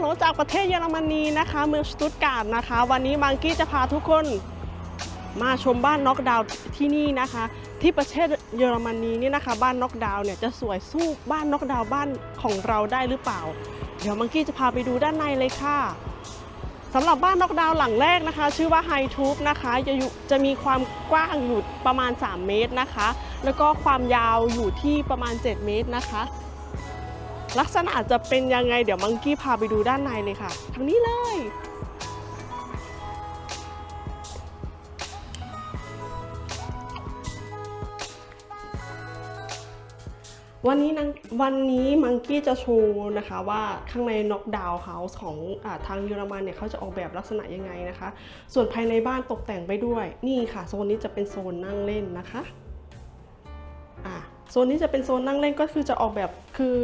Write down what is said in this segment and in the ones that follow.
หลจากประเทศเยอรมนีนะคะ เมืองสตุตการ์ดนะคะ วันนี้มังกี้จะพาทุกคนมาชมบ้านน็อกดาวน์ที่นี่นะคะ ที่ประเทศเยอรมนีนี่นะคะ บ้านน็อกดาวน์เนี่ยจะสวยสู้บ้านน็อกดาวน์บ้านของเราได้หรือเปล่า เดี๋ยวมังกี้จะพาไปดูด้านในเลยค่ะสำหรับบ้านน็อกดาวน์หลังแรกนะคะ ชื่อว่าไฮทูบนะคะจะอยู่จะมีความกว้างอยู่ประมาณ 3 เมตรนะคะ แล้วก็ความยาวอยู่ที่ประมาณ 7 เมตรนะคะ ลักษณะจะเป็นยังไงเดี๋ยวมังกี้พาไปดูด้านในเลยค่ะทางนี้เลยวันนี้นังวันนี้มังกี้จะโชว์นะคะว่าข้างในน็อกดาวน์เฮาส์ของอทางเยอรมันเนี่ยเขาจะออกแบบลักษณะยังไงนะคะ ส่วนภายในบ้านตกแต่งไปด้วย นี่ค่ะ โซนนี้จะเป็นโซนนั่งเล่นนะคะอะโซนนี้จะเป็นโซนนั่งเล่นก็คือจะออกแบบคือ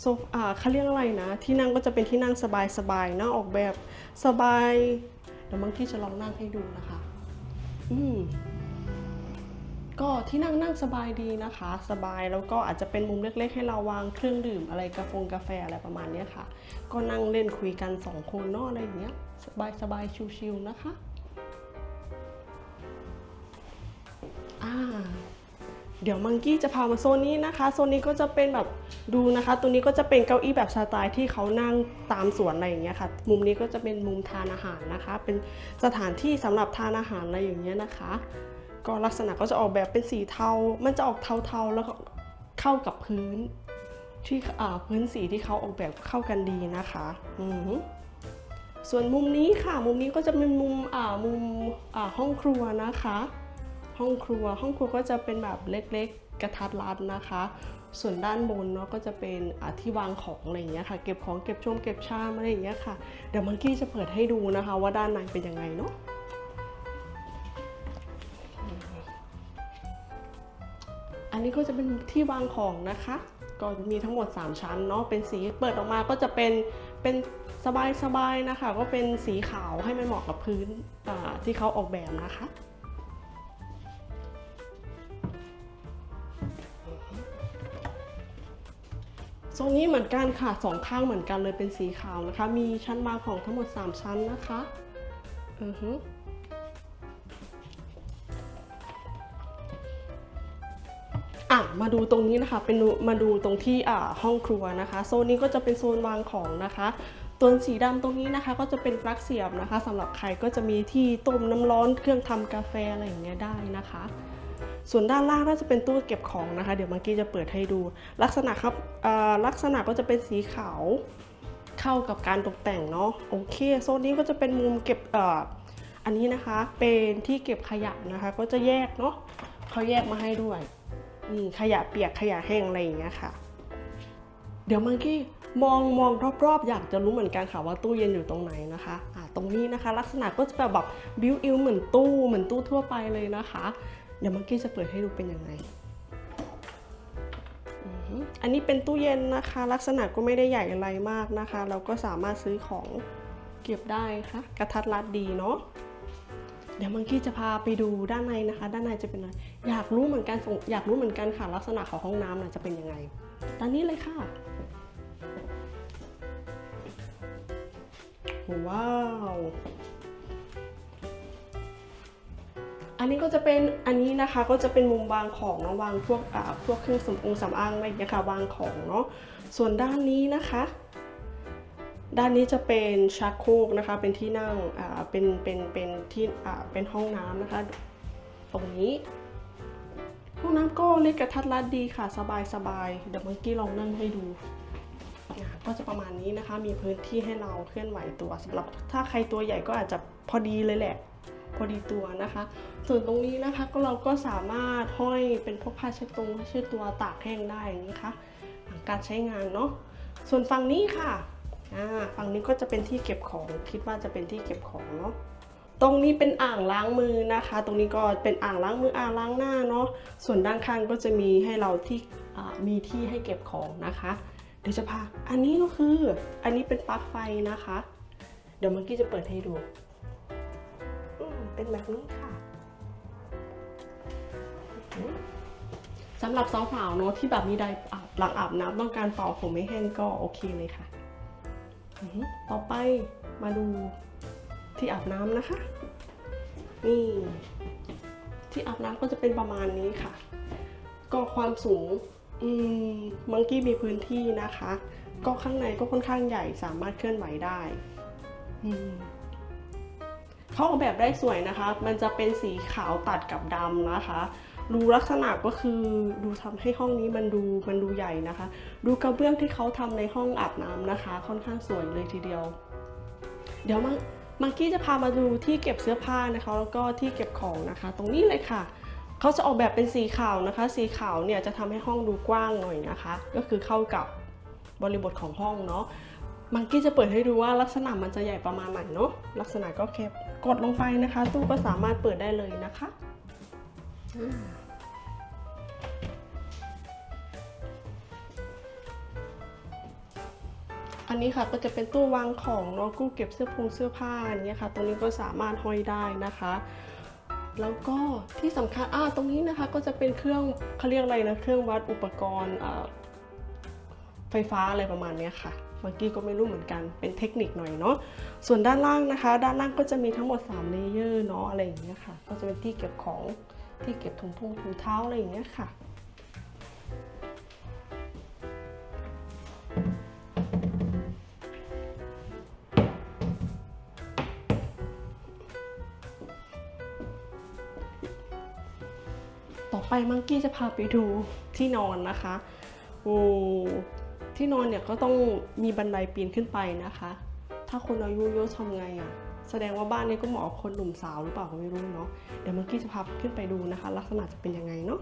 โซฟาเขาเรียกอะไรนะ ที่นั่งก็จะเป็นที่นั่งสบายๆนะออกแบบสบายเดี๋ยวมังกี้จะลองนั่งให้ดูนะคะ อืมก็ที่นั่งนั่งสบายดีนะคะ สบายแล้วก็อาจจะเป็นมุมเล็กๆ ให้เราวางเครื่องดื่มอะไรกาแฟกาแฟอะไรประมาณนี้ค่ะ ก็นั่งเล่นคุยกันสองคนเนาะอะไรอย่างเงี้ย สบายสบายๆชิวๆนะคะ อ่า เดี๋ยวมังกี้จะพามาโซนนี้นะคะ โซนนี้ก็จะเป็นแบบดูนะคะ ตัวนี้ก็จะเป็นเก้าอี้แบบสไตล์ที่เขานั่งตามสวนอะไรอย่างเงี้ยค่ะ มุมนี้ก็จะเป็นมุมทานอาหารนะคะ เป็นสถานที่สำหรับทานอาหารอะไรอย่างเงี้ยนะคะ ก็ลักษณะก็จะออกแบบเป็นสีเทา มันจะออกเทาๆแล้วก็เข้ากับพื้น ที่อ่าพื้นสีที่เขาออกแบบเข้ากันดีนะคะอืส่วนมุมนี้ค่ะ มุมนี้ก็จะเป็นมุมอ่ามุมอ่าห้องครัวนะคะ ห้องครัว ห้องครัวก็จะเป็นแบบเล็กๆ กระทัดรัดนะคะ ส่วนด้านบนเนาะก็จะเป็นที่วางของอะไรอย่างเงี้ยค่ะ เก็บของเก็บชมเก็บชามอะไรอย่างเงี้ยค่ะ เดี๋ยวมังกี้จะเปิดให้ดูนะคะ ว่าด้านในเป็นยังไงเนาะอันนี้ก็จะเป็นที่วางของนะคะก็มีทั้งหมด 3 ชั้นเนาะ เป็นสีเปิดออกมาก็จะเป็นเป็นสบายๆนะคะ ก็เป็นสีขาวให้มันเหมาะกับพื้นที่เขาออกแบบนะคะ โซนนี้เหมือนกันค่ะสองข้างเหมือนกันเลยเป็นสีขาวนะคะ มีชั้นวางของทั้งหมด 3 ชั้นนะคะอือฮึอะมาดูตรงนี้นะคะเป็นมาดูตรงที่อ่าห้องครัวนะคะ โซนนี้ก็จะเป็นโซนวางของนะคะ ตัวสีดำตรงนี้นะคะ ก็จะเป็นปลั๊กเสียบนะคะสำหรับใครก็จะมีที่ต้มน้ำร้อนเครื่องทำกาแฟอะไรอย่างเงี้ยได้นะคะ ส่วนด้านล่างน่าจะเป็นตู้เก็บของนะคะ เดี๋ยวเมื่อกี้จะเปิดให้ดู ลักษณะครับอ่าลักษณะก็จะเป็นสีขาวเข้ากับการตกแต่งเนาะโอเคโซนนี้ก็จะเป็นมุมเก็บอ่ออันนี้นะคะเป็นที่เก็บขยะนะคะ ก็จะแยกเนาะเขาแยกมาให้ด้วยนี่ขยะเปียกขยะแห้งอะไรอย่างเงี้ยค่ะ เดี๋ยวมังกี้ มองมองรอบๆ อยากจะรู้เหมือนกันค่ะว่าตู้เย็นอยู่ตรงไหนนะคะอ่าตรงนี้นะคะลักษณะก็จะแบบแบบบิวอิลเหมือนตู้เหมือนตู้ทั่วไปเลยนะคะ เดี๋ยวมังกี้จะเปิดให้ดูเป็นยังไงอันนี้เป็นตู้เย็นนะคะ ลักษณะก็ไม่ได้ใหญ่อะไรมากนะคะ เราก็สามารถซื้อของเก็บได้ค่ะกระทัดรัดดีเนาะเดี๋ยวมังกี้จะพาไปดูด้านในนะคะ ด้านในจะเป็นอะไรอยากรู้เหมือนกันอยากรู้เหมือนกันค่ะ ลักษณะของห้องน้ำน่ะจะเป็นยังไงด้านนี้เลยค่ะ ว้าว อันนี้ก็จะเป็นอันนี้นะคะก็จะเป็นมุมวางของเนาะวางพวกอ่าพวกเครื่องสำอางสำอางอะไรอย่างเงี้ยค่ะวางของเนาะส่วนด้านนี้นะคะ ด้านนี้จะเป็นชักโครกนะคะ เป็นที่นั่งอ่าเป็นเป็นเป็นที่อ่าเป็นห้องน้ำนะคะ ตรงนี้ห้องน้ำก็เล็กกระทัดรัดดีค่ะ สบายสบายเดี๋ยวเมื่อกี้ลองนั่งให้ดู ก็จะประมาณนี้นะคะ มีพื้นที่ให้เราเคลื่อนไหวตัวสำหรับถ้าใครตัวใหญ่ก็อาจจะพอดีเลยแหละ พอดีตัวนะคะ ส่วนตรงนี้นะคะก็เราก็สามารถห้อยเป็นพวกผ้าเช็ดตรงเช็ดตัวตากแห้งได้อย่างนี้ค่ะหลังการใช้งานเนาะ ส่วนฝั่งนี้ค่ะฝั่งนี้ก็จะเป็นที่เก็บของ คิดว่าจะเป็นที่เก็บของเนาะตรงนี้เป็นอ่างล้างมือนะคะ ตรงนี้ก็เป็นอ่างล้างมืออ่างล้างหน้าเนาะ ส่วนด้านข้างก็จะมีให้เราที่มีที่ให้เก็บของนะคะ เดี๋ยวจะพา อันนี้ก็คือ อันนี้เป็นปลั๊กไฟนะคะ เดี๋ยวเมื่อกี้จะเปิดให้ดู เป็นแบบนี้ค่ะสำหรับสาวๆเนาะที่แบบมีไดร์อาบหลังอาบน้ำต้องการเป่าผมให้แห้งก็โอเคเลยค่ะ ต่อไปมาดูที่อาบน้ำนะคะ นี่ ที่อาบน้ำก็จะเป็นประมาณนี้ค่ะ ก็ความสูง อืม มังกี้มีพื้นที่นะคะ ก็ข้างในก็ค่อนข้างใหญ่สามารถเคลื่อนไหวได้อืมเขาออกแบบได้สวยนะคะ มันจะเป็นสีขาวตัดกับดำนะคะดูลักษณะก็คือดูทำให้ห้องนี้มันดูมันดูใหญ่นะคะ ดูกระเบื้องที่เขาทำในห้องอาบน้ำนะคะ ค่อนข้างสวยเลยทีเดียว เดี๋ยวมังมังกี้จะพามาดูที่เก็บเสื้อผ้านะคะ แล้วก็ที่เก็บของนะคะ ตรงนี้เลยค่ะ เขาจะออกแบบเป็นสีขาวนะคะ สีขาวเนี่ยจะทำให้ห้องดูกว้างหน่อยนะคะ ก็คือเข้ากับบริบทของห้องเนาะมังกี้จะเปิดให้ดูว่าลักษณะมันจะใหญ่ประมาณไหนเนาะลักษณะก็แคบกดลงไปนะคะ ตู้ก็สามารถเปิดได้เลยนะคะอันนี้ค่ะก็จะเป็นตู้วางของเนาะกู้เก็บเสื้อผงเสื้อผ้าอย่างเงี้ยค่ะ ตรงนี้ก็สามารถห้อยได้นะคะ แล้วก็ที่สำคัญอ่าตรงนี้นะคะก็จะเป็นเครื่องเขาเรียกอะไรนะ เครื่องวัดอุปกรณ์ไฟฟ้าอะไรประมาณนี้ค่ะเมื่อกี้ก็ไม่รู้เหมือนกัน เป็นเทคนิคหน่อยเนาะ ส่วนด้านล่างนะคะ ด้านล่างก็จะมีทั้งหมด3เลเยอร์เนาะอะไรอย่างเงี้ยค่ะ ก็จะเป็นที่เก็บของ ที่เก็บถุงพุงถุงเท้าอะไรอย่างเงี้ยค่ะ ไปมังกี้จะพาไปดูที่นอนนะคะโอ้ที่นอนเนี่ยก็ต้องมีบันไดปีนขึ้นไปนะคะ ถ้าคนอายุเยอะทำไงอะ่ะ แสดงว่าบ้านนี้ก็เหมาะกับคนหนุ่มสาวหรือเปล่าก็ไม่รู้เนาะ เดี๋ยวมังกี้จะพาขึ้นไปดูนะคะ ลักษณะจะเป็นยังไงเนาะ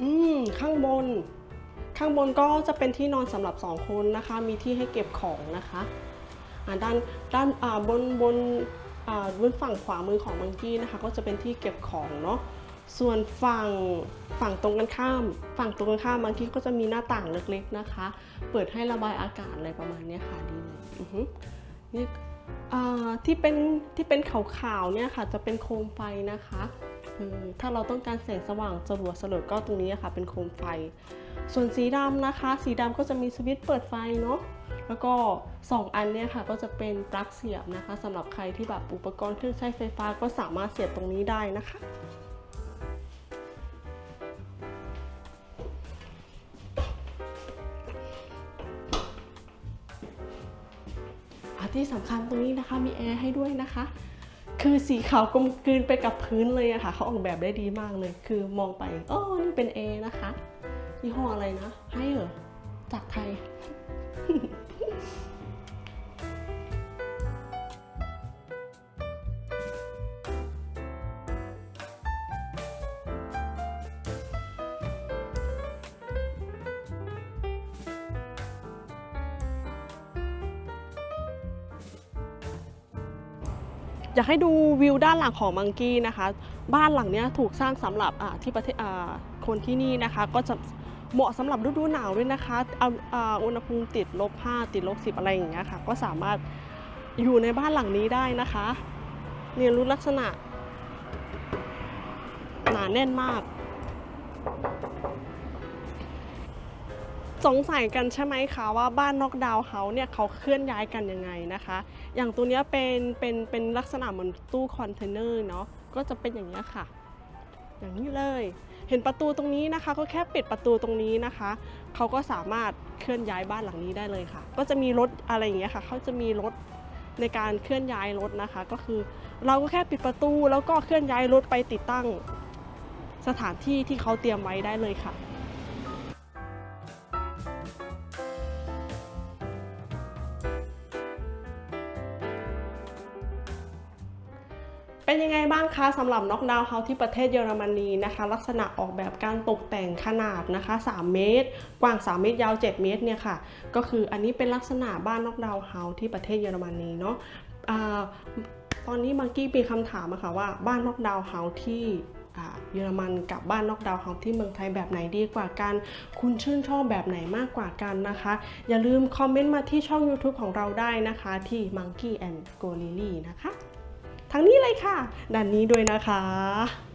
อืม ข้างบน ข้างบนก็จะเป็นที่นอนสำหรับ 2 คนนะคะ มีที่ให้เก็บของนะคะอ่าด้านด้านบนบนอ่าบนฝั่งขวามือของมังกี้นะคะ ก็จะเป็นที่เก็บของเนาะส่วนฝั่งฝั่งตรงกันข้าม ฝั่งตรงกันข้ามมังกี้ก็จะมีหน้าต่างเล็กๆนะคะ เปิดให้ระบายอากาศอะไรประมาณนี้ค่ะดีเลยอือฮึนี่อ่าที่เป็นที่เป็นขาวๆเนี่ยค่ะ จะเป็นโคมไฟนะคะ เออถ้าเราต้องการแสงสว่างสลัวสลัวก็ตรงนี้ค่ะ เป็นโคมไฟ ส่วนสีดำนะคะ สีดำก็จะมีสวิตช์เปิดไฟเนาะแล้วก็ 2 อันเนี่ยค่ะก็จะเป็นปลั๊กเสียบนะคะสำหรับใครที่แบบอุปกรณ์เครื่องใช้ไฟฟ้าก็สามารถเสียบตรงนี้ได้นะคะที่สำคัญตรงนี้นะคะมีแอร์ให้ด้วยนะคะ คือสีขาวกลมกลืนไปกับพื้นเลยอะค่ะเขาออกแบบได้ดีมากเลย คือมองไปอ๋อนี่เป็นแอร์นะคะยี่ห้ออะไรนะให้เหรอจากไทย อยากให้ดูวิวด้านหลังของมังกี้นะคะ บ้านหลังนี้ถูกสร้างสำหรับที่ประเทศคนที่นี่นะคะ ก็จะเหมาะสำหรับฤดูหนาวด้วยนะคะเอาอุณหภูมิติดลบ5ติดลบ10 อะไรอย่างเงี้ยค่ะ ก็สามารถอยู่ในบ้านหลังนี้ได้นะคะเนี่ยรู้ลักษณะ หนาแน่นมาก สงสัยกันใช่ไหมคะว่าบ้านนอกดาวน์เฮาส์เนี่ยเขาเคลื่อนย้ายกันยังไงนะคะ อย่างตัวเนี้ยเป็นเป็นเป็นลักษณะเหมือนตู้คอนเทนเนอร์เนาะก็จะเป็นอย่างนี้ค่ะ อย่างนี้เลย เห็นประตูตรงนี้นะคะ ก็แค่ปิดประตูตรงนี้นะคะเขาก็สามารถเคลื่อนย้ายบ้านหลังนี้ได้เลยค่ะ ก็จะมีรถอะไรอย่างเงี้ยค่ะเขาจะมีรถในการเคลื่อนย้ายรถนะคะ ก็คือเราก็แค่ปิดประตูแล้วก็เคลื่อนย้ายรถไปติดตั้ง สถานที่ที่เขาเตรียมไว้ได้เลยค่ะ เป็นยังไงบ้างคะสำหรับน็อกดาวน์เฮาส์ที่ประเทศเยอรมนีนะคะ ลักษณะออกแบบการตกแต่งขนาดนะคะ 3 เมตร กว้าง 3 เมตรยาว 7 เมตรเนี่ยค่ะ ก็คืออันนี้เป็นลักษณะบ้านน็อกดาวน์เฮาส์ที่ประเทศเยอรมนีเนาะอ่าตอนนี้มังกี้มีคำถามอะค่ะว่าบ้านน็อกดาวน์เฮาส์ที่เยอรมันกับบ้านนอกดาวเฮาที่เมืองไทยแบบไหนดีกว่ากัน คุณชื่นชอบแบบไหนมากกว่ากันนะคะ อย่าลืมคอมเมนต์มาที่ช่อง YouTube ของเราได้นะคะ ที่ Monkey and g o l i l y นะคะ ทั้งนี้เลยค่ะ ด้านนี้ด้วยนะคะ